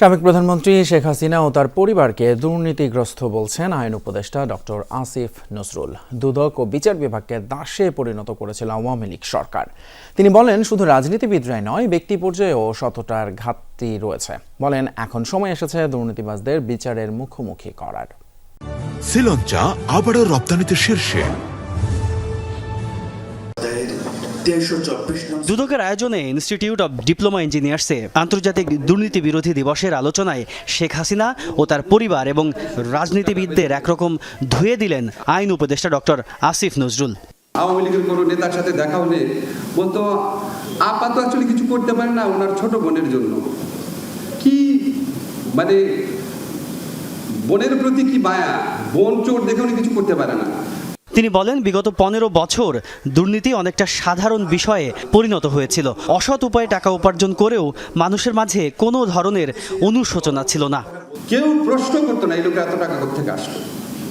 সাবেক প্রধানমন্ত্রী শেখ হাসিনা ও তার পরিবারকে দুর্নীতিগ্রস্ত বলছেন আইন উপদেষ্টা ডক্টর আসিফ নজরুল দুদক ও বিচার বিভাগকে দাসে পরিণত করেছিল আওয়ামী লীগ সরকার। তিনি বলেন, শুধু রাজনীতিবিদরাই নয়, ব্যক্তি পর্যায়েও শতটার ঘাটতি রয়েছে। বলেন, এখন সময় এসেছে দুর্নীতিবাজদের বিচারের মুখোমুখি করার। শ্রীলঞ্চা আবারও রপ্তানিতে শীর্ষে। দুদকের আয়োজনে ইনস্টিটিউট অব ডিপ্লোমা ইঞ্জিনিয়ার্সে আন্তর্জাতিক দুর্নীতি বিরোধী দিবসের আলোচনায় শেখ হাসিনা ও তার পরিবার এবং রাজনীতিবিদদের একরকম ধুয়ে দিলেন আইন উপদেষ্টা ডক্টর আসিফ নজরুল। আওয়ামী লীগের কোনো নেতার সাথে দেখা হলে বলতো আপা তো অ্যাকচুয়ালি কিছু করতে পারে না ওনার ছোট বোনের জন্য। কি মানে বোনের প্রতি কি মায়া? বোন চোর দেখে উনি কিছু করতে পারে না। তিনি বলেন, বিগত পনেরো বছর দুর্নীতি অনেকটা সাধারণ বিষয়ে পরিণত হয়েছিল। অসৎ উপায়ে টাকা উপার্জন করেও মানুষের মাঝে কোনো ধরনের অনুশোচনা ছিল না। কেউ প্রশ্ন করতো না, এই লোকের এত টাকা কোথেকে আসলো?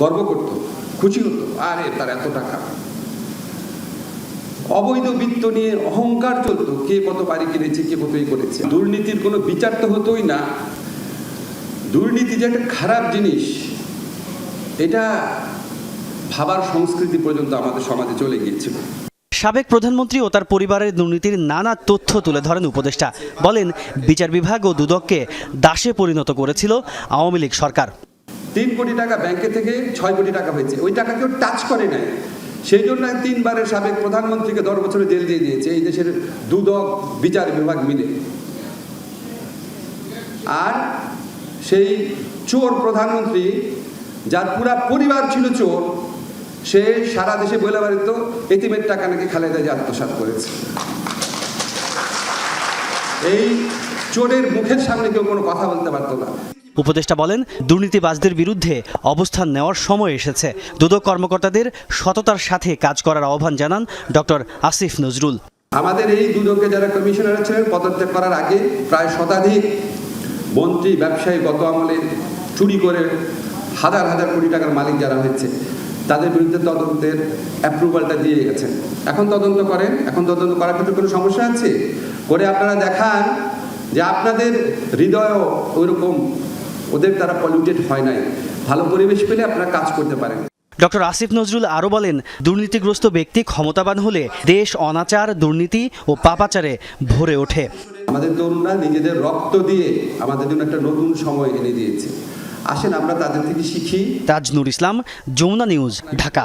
গর্ব করতো, খুশি হতো, আরে তার এত টাকা? অবৈধ বৃত্ত নিয়ে অহংকার চলতো, কে কত বাড়ি কিনেছে, কে কত করেছে। দুর্নীতির কোনো বিচার তো হতোই না। দুর্নীতি যে একটা খারাপ জিনিস, এটা ভাবার সংস্কৃতি পর্যন্ত আমাদের সমাজে চলে গিয়েছিল সাবেক প্রধানমন্ত্রী ও তার পরিবারের দুর্নীতির নানা তথ্য তুলে ধরেন উপদেষ্টা। বলেন বিচার বিভাগ ও দুদককে দাসে পরিণত করেছিল আওয়ামী লীগ সরকার। তিন কোটি টাকা ব্যাংকে থেকে ছয় কোটি টাকা হয়েছে। ওই টাকা কেউ টাচ করে নাই। সেই জন্য তিনবারের সাবেক প্রধানমন্ত্রীকে দশ বছরে জেল দিয়ে দিয়েছে এই দেশের দুদক বিচার বিভাগ মিলে। আর সেই চোর প্রধানমন্ত্রী যার পুরা পরিবার ছিল চোর সে সারা দেশে বলে বাড়িত এতিমের টাকা নাকি খালেদা যে আত্মসাৎ করেছে। এই চোরের মুখের সামনে কেউ কোনো কথা বলতে পারতো না। উপদেষ্টা বলেন দুর্নীতিবাজদের বিরুদ্ধে অবস্থান নেওয়ার সময় এসেছে। দুদক কর্মকর্তাদের সততার সাথে কাজ করার আহ্বান জানান ডক্টর আসিফ নজরুল। আমাদের এই দুদকে যারা কমিশনার ছিলেন পদত্যাগ করার আগে প্রায় শতাধিক মন্ত্রী ব্যবসায়ী গত আমলে চুরি করে হাজার হাজার কোটি টাকার মালিক যারা হয়েছে তাদের বিরুদ্ধে তদন্তের অ্যাপ্রুভালটা দিয়ে গেছেন। এখন তদন্ত করেন এখন তদন্ত করার ক্ষেত্রে কোনো সমস্যা আছে? করে আপনারা দেখান যে আপনাদের হৃদয়ও ওইরকম ওদের তারা পলিউটেড হয় নাই। ভালো পরিবেশ পেলে আপনারা কাজ করতে পারেন। ডক্টর আসিফ নজরুল আরও বলেন দুর্নীতিগ্রস্ত ব্যক্তি ক্ষমতাবান হলে দেশ অনাচার দুর্নীতি ও পাপাচারে ভরে ওঠে। আমাদের তরুণরা নিজেদের রক্ত দিয়ে আমাদের জন্য একটা নতুন সময় এনে দিয়েছে। আসেন আমরা তাদের থেকে শিখি। তাজনুর ইসলাম যমুনা নিউজ ঢাকা।